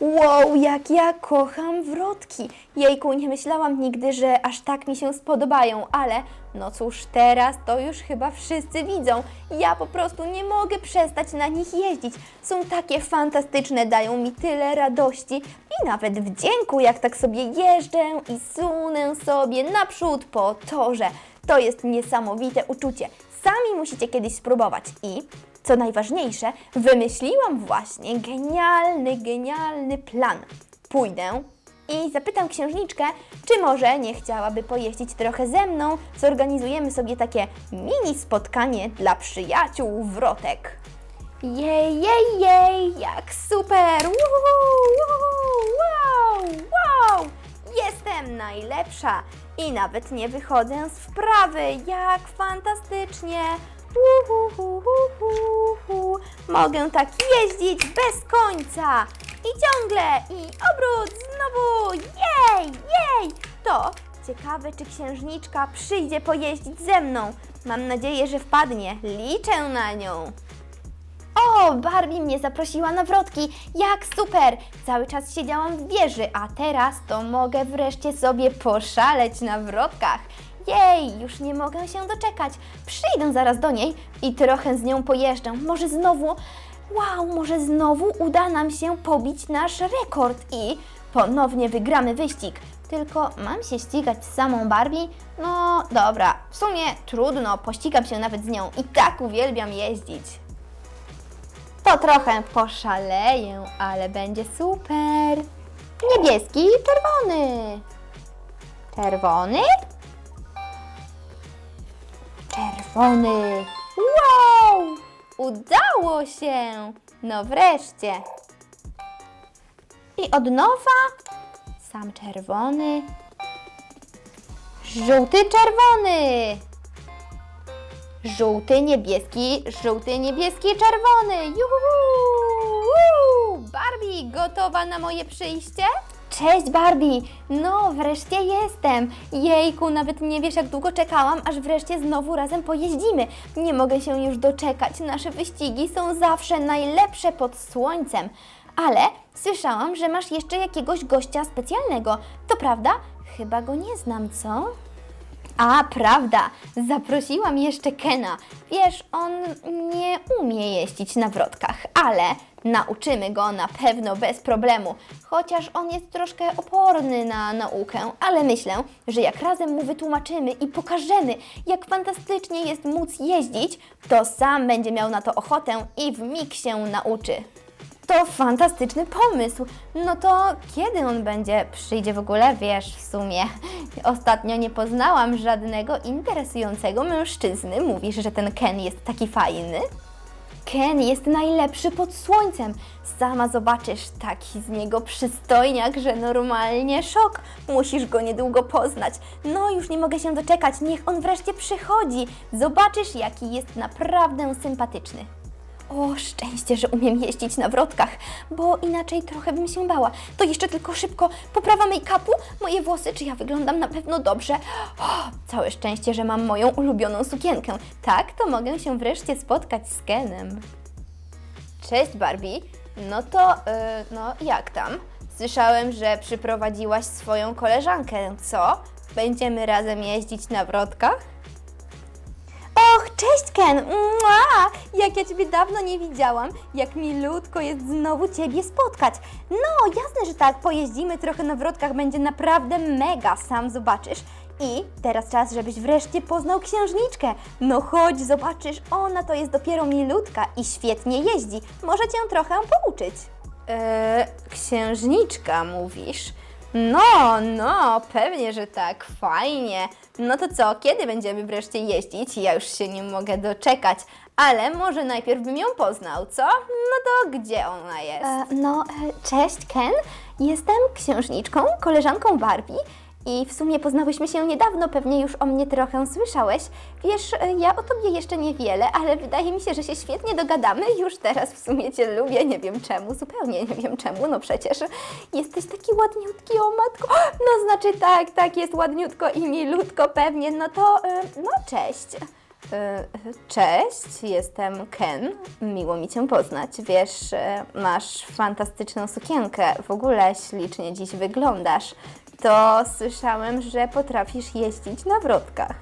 Wow, jak ja kocham wrotki. Jejku, nie myślałam nigdy, że aż tak mi się spodobają, ale no cóż, teraz to już chyba wszyscy widzą. Ja po prostu nie mogę przestać na nich jeździć. Są takie fantastyczne, dają mi tyle radości i nawet wdzięku, jak tak sobie jeżdżę i sunę sobie naprzód po torze. To jest niesamowite uczucie. Sami musicie kiedyś spróbować i co najważniejsze, wymyśliłam właśnie genialny, genialny plan. Pójdę i zapytam księżniczkę, czy może nie chciałaby pojeździć trochę ze mną. Zorganizujemy sobie takie mini spotkanie dla przyjaciół wrotek. Jej, jej, jej, jak super! Uhu, wow, wow! Jestem najlepsza i nawet nie wychodzę z wprawy. Jak fantastycznie! Mogę tak jeździć bez końca i ciągle i obrót znowu. Jej, jej! To ciekawe, czy księżniczka przyjdzie pojeździć ze mną. Mam nadzieję, że wpadnie. Liczę na nią. O, Barbie mnie zaprosiła na wrotki. Jak super! Cały czas siedziałam w wieży, a teraz to mogę wreszcie sobie poszaleć na wrotkach. Jej, już nie mogę się doczekać. Przyjdę zaraz do niej i trochę z nią pojeżdżę. Może znowu, wow, może znowu uda nam się pobić nasz rekord i ponownie wygramy wyścig. Tylko mam się ścigać z samą Barbie? No dobra, w sumie trudno, pościgam się nawet z nią i tak uwielbiam jeździć. To trochę poszaleję, ale będzie super. Niebieski, czerwony. Czerwony? Czerwony. Wow! Udało się! No wreszcie. I od nowa sam czerwony. Żółty, czerwony. Żółty, niebieski, żółty, niebieski, czerwony. Juhu! Barbie, gotowa na moje przyjście? Cześć Barbie! No, wreszcie jestem! Jejku, nawet nie wiesz jak długo czekałam, aż wreszcie znowu razem pojeździmy. Nie mogę się już doczekać. Nasze wyścigi są zawsze najlepsze pod słońcem. Ale słyszałam, że masz jeszcze jakiegoś gościa specjalnego. To prawda? Chyba go nie znam, co? A, prawda, zaprosiłam jeszcze Kena. Wiesz, on nie umie jeździć na wrotkach, ale nauczymy go na pewno bez problemu. Chociaż on jest troszkę oporny na naukę, ale myślę, że jak razem mu wytłumaczymy i pokażemy, jak fantastycznie jest móc jeździć, to sam będzie miał na to ochotę i w mig się nauczy. To fantastyczny pomysł. No to kiedy on będzie? Przyjdzie w ogóle? Wiesz, w sumie ostatnio nie poznałam żadnego interesującego mężczyzny. Mówisz, że ten Ken jest taki fajny? Ken jest najlepszy pod słońcem. Sama zobaczysz, taki z niego przystojniak, że normalnie szok. Musisz go niedługo poznać. No, już nie mogę się doczekać. Niech on wreszcie przychodzi. Zobaczysz, jaki jest naprawdę sympatyczny. O, szczęście, że umiem jeździć na wrotkach, bo inaczej trochę bym się bała. To jeszcze tylko szybko poprawa make-upu, moje włosy, czy ja wyglądam na pewno dobrze. O, całe szczęście, że mam moją ulubioną sukienkę. Tak, to mogę się wreszcie spotkać z Kenem. Cześć Barbie. No to, yy, no jak tam? Słyszałem, że przyprowadziłaś swoją koleżankę, co? Będziemy razem jeździć na wrotkach? Cześć Ken! Mua! Jak ja Ciebie dawno nie widziałam, jak milutko jest znowu Ciebie spotkać. No, jasne, że tak, pojeździmy trochę na wrotkach, będzie naprawdę mega, sam zobaczysz. I teraz czas, żebyś wreszcie poznał księżniczkę. No chodź, zobaczysz, ona to jest dopiero milutka i świetnie jeździ. Może Cię trochę pouczyć. Eee, księżniczka mówisz? No, no, pewnie, że tak, fajnie. No to co, kiedy będziemy wreszcie jeździć? Ja już się nie mogę doczekać, ale może najpierw bym ją poznał, co? No to gdzie ona jest? no, cześć Ken, jestem księżniczką, koleżanką Barbie. I w sumie poznałyśmy się niedawno, pewnie już o mnie trochę słyszałeś. Wiesz, e, ja o tobie jeszcze niewiele, ale wydaje mi się, że się świetnie dogadamy. Już teraz w sumie cię lubię, nie wiem czemu, zupełnie nie wiem czemu, no przecież jesteś taki ładniutki, o matko. No znaczy tak, tak, jest ładniutko i milutko pewnie, no to, e, no cześć. E, Cześć, jestem Ken. Miło mi Cię poznać. Wiesz, masz fantastyczną sukienkę. W ogóle ślicznie dziś wyglądasz. To słyszałem, że potrafisz jeździć na wrotkach.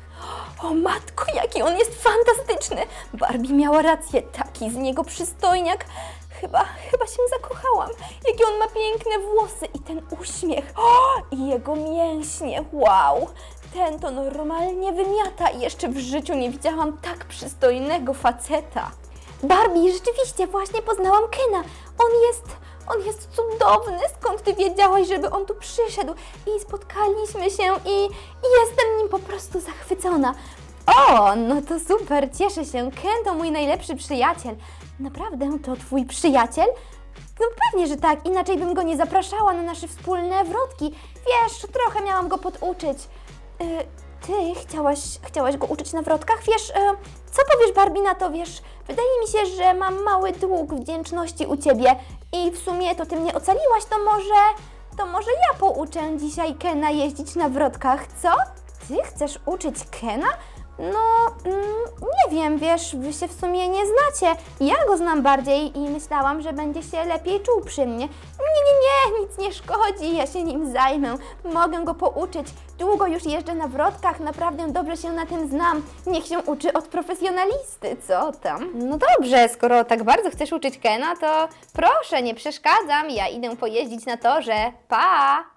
O matko, jaki on jest fantastyczny! Barbie miała rację, taki z niego przystojniak. Chyba, chyba się zakochałam. Jakie on ma piękne włosy i ten uśmiech. O, i jego mięśnie, wow! Ten to normalnie wymiata i jeszcze w życiu nie widziałam tak przystojnego faceta. Barbie, rzeczywiście, właśnie poznałam Kena. On jest, on jest cudowny. Skąd ty wiedziałaś, żeby on tu przyszedł? I spotkaliśmy się i, jestem nim po prostu zachwycona. O, no to super, cieszę się. Ken to mój najlepszy przyjaciel. Naprawdę to twój przyjaciel? No pewnie, że tak, inaczej bym go nie zapraszała na nasze wspólne wrotki. Wiesz, trochę miałam go poduczyć. Y, ty chciałaś, chciałaś go uczyć na wrotkach? Wiesz, y, co powiesz Barbie na to, wiesz, wydaje mi się, że mam mały dług wdzięczności u Ciebie i w sumie to Ty mnie ocaliłaś, to może, to może ja pouczę dzisiaj Kena jeździć na wrotkach, co? Ty chcesz uczyć Kena? No, mm, nie wiem, wiesz, wy się w sumie nie znacie. Ja go znam bardziej i myślałam, że będzie się lepiej czuł przy mnie. Nie, nie, nie, nic nie szkodzi, ja się nim zajmę. Mogę go pouczyć. Długo już jeżdżę na wrotkach, naprawdę dobrze się na tym znam. Niech się uczy od profesjonalisty, co tam? No dobrze, skoro tak bardzo chcesz uczyć Kena, to proszę, nie przeszkadzam, ja idę pojeździć na torze. Pa!